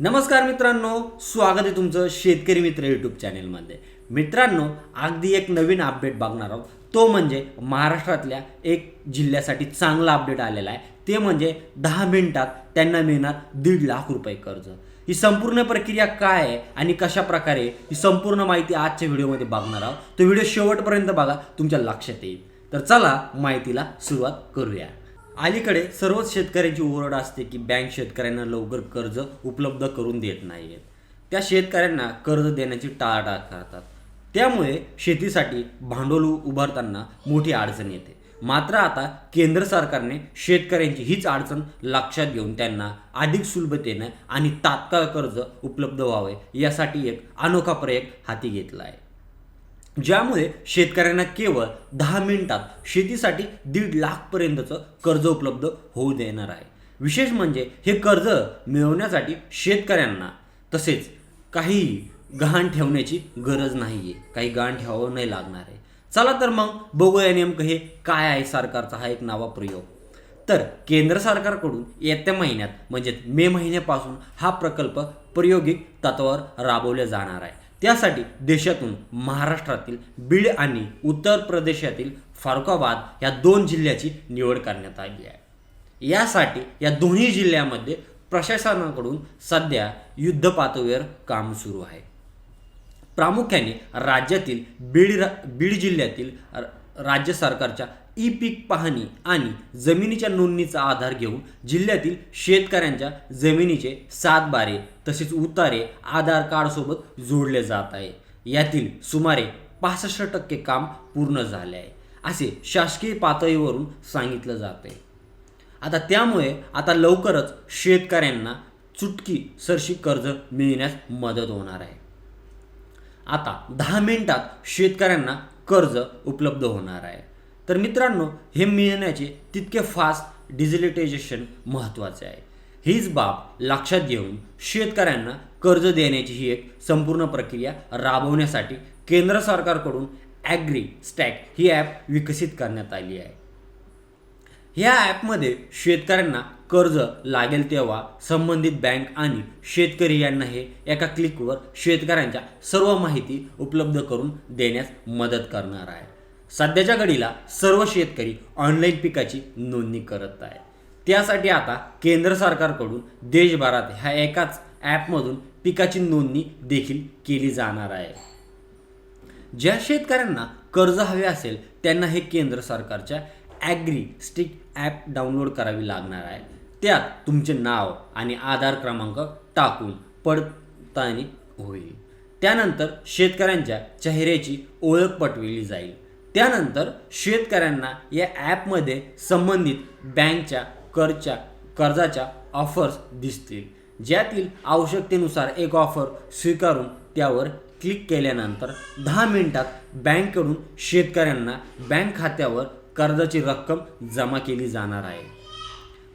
नमस्कार मित्रांनो स्वागत आहे तुमचं शेतकरी मित्र यूट्यूब चॅनेलमध्ये मित्रांनो अगदी एक नवीन अपडेट बघणार आहोत. तो म्हणजे महाराष्ट्रातल्या एक जिल्ह्यासाठी चांगला अपडेट आलेला आहे. ते म्हणजे दहा मिनिटात त्यांना मिळणार दीड लाख रुपये कर्ज. ही संपूर्ण प्रक्रिया काय आहे आणि कशा प्रकारे ही संपूर्ण माहिती आजच्या व्हिडिओमध्ये बघणार आहोत. तो व्हिडिओ शेवटपर्यंत बघा तुमच्या लक्षात येईल. तर चला माहितीला सुरुवात करूया. अलीकडे सर्वच शेतकऱ्यांची ओरड असते की बँक शेतकऱ्यांना लवकर कर्ज उपलब्ध करून देत नाहीयेत. त्या शेतकऱ्यांना कर्ज देण्याची टाळाटाळ करतात. त्यामुळे शेतीसाठी भांडवल उभारताना मोठी अडचण येते. मात्र आता केंद्र सरकारने शेतकऱ्यांची हीच अडचण लक्षात घेऊन त्यांना अधिक सुलभतेनं आणि तात्काळ कर्ज उपलब्ध व्हावे यासाठी एक अनोखा प्रयोग हाती घेतला आहे. ज्यामुळे शेतकऱ्यांना केवळ दहा मिनिटात शेतीसाठी दीड लाखपर्यंतचं कर्ज उपलब्ध होऊ देणार आहे. विशेष म्हणजे हे कर्ज मिळवण्यासाठी शेतकऱ्यांना तसेच काही गहाण ठेवण्याची गरज नाही आहे काही गहाण ठेवावं नाही लागणार आहे. चला तर मग बघूया नेमकं हे काय आहे सरकारचा हा एक नवा प्रयोग. तर केंद्र सरकारकडून येत्या महिन्यात म्हणजे मे महिन्यापासून हा प्रकल्प प्रायोगिक तत्वावर राबवला जाणार आहे. त्यासाठी देशातून महाराष्ट्रातील बीड आणि उत्तर प्रदेशातील फारुखाबाद या दोन जिल्ह्याची निवड करण्यात आली आहे. यासाठी या दोन्ही जिल्ह्यामध्ये प्रशासनाकडून सध्या युद्ध पातळीवर काम सुरू आहे. प्रामुख्याने राज्यातील बीड रा बीड जिल्ह्यातील राज्य सरकारच्या ई पीक पाहणी आणि जमिनीच्या नोंदणीचा आधार घेऊन जिल्ह्यातील शेतकऱ्यांच्या जमिनीचे सात बारे तसेच उतारे आधार कार्डसोबत जोडले जात आहे. यातील सुमारे पासष्ट टक्के काम पूर्ण झाले आहे असे शासकीय पातळीवरून सांगितलं जात आहे. आता त्यामुळे आता लवकरच शेतकऱ्यांना चुटकी सरशी कर्ज मिळण्यास मदत होणार आहे. आता दहा मिनिटात शेतकऱ्यांना कर्ज उपलब्ध होणार आहे. तर मित्रांनो हे मिळण्याचे तितके फास्ट डिजिटलायझेशन महत्त्वाचे आहे. हीच बाब लक्षात घेऊन शेतकऱ्यांना कर्ज देण्याची ही एक संपूर्ण प्रक्रिया राबवण्यासाठी केंद्र सरकारकडून ॲग्री स्टॅक ही ॲप विकसित करण्यात आली आहे. ह्या ॲपमध्ये शेतकऱ्यांना कर्ज लागेल तेव्हा संबंधित बँक आणि शेतकरी यांना हे एका क्लिकवर शेतकऱ्यांच्या सर्व माहिती उपलब्ध करून देण्यास मदत करणार आहे. सध्याच्या घडीला सर्व शेतकरी ऑनलाईन पिकाची नोंदणी करत आहे त्यासाठी आता केंद्र सरकारकडून देशभरात ह्या एकाच ॲपमधून पिकाची नोंदणी देखील केली जाणार आहे. ज्या शेतकऱ्यांना कर्ज हवे असेल त्यांना हे केंद्र सरकारच्या ॲग्री स्टिक ॲप डाउनलोड करावी लागणार आहे. त्यात तुमचे नाव आणि आधार क्रमांक टाकून पडताळणी होईल. त्यानंतर शेतकऱ्यांच्या चेहऱ्याची ओळख पटविली जाईल. त्यानंतर शेतकऱ्यांना या ॲपमध्ये संबंधित बँकच्या करच्या कर्जाच्या ऑफर्स दिसतील. ज्यातील आवश्यकतेनुसार एक ऑफर स्वीकारून त्यावर क्लिक केल्यानंतर दहा मिनिटात बँककडून शेतकऱ्यांना बँक खात्यावर कर्जाची रक्कम जमा केली जाणार आहे.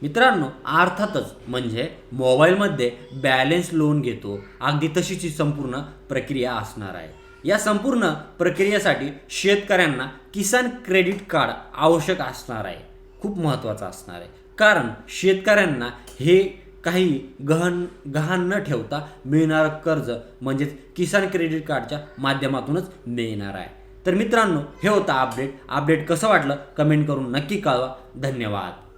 मित्रांनो अर्थातच म्हणजे मोबाईलमध्ये बॅलेन्स लोन घेतो अगदी तशीची संपूर्ण प्रक्रिया असणार आहे. या संपूर्ण प्रक्रियेसाठी शेतकऱ्यांना किसान क्रेडिट कार्ड आवश्यक असणार आहे. खूप महत्त्वाचं असणार आहे. कारण शेतकऱ्यांना हे काही गहन गहाण न ठेवता मिळणारं कर्ज म्हणजेच किसान क्रेडिट कार्डच्या माध्यमातूनच मिळणार आहे. तर मित्रांनो हे होतं अपडेट. अपडेट कसं वाटलं? कमेंट करून नक्की कळवा. धन्यवाद.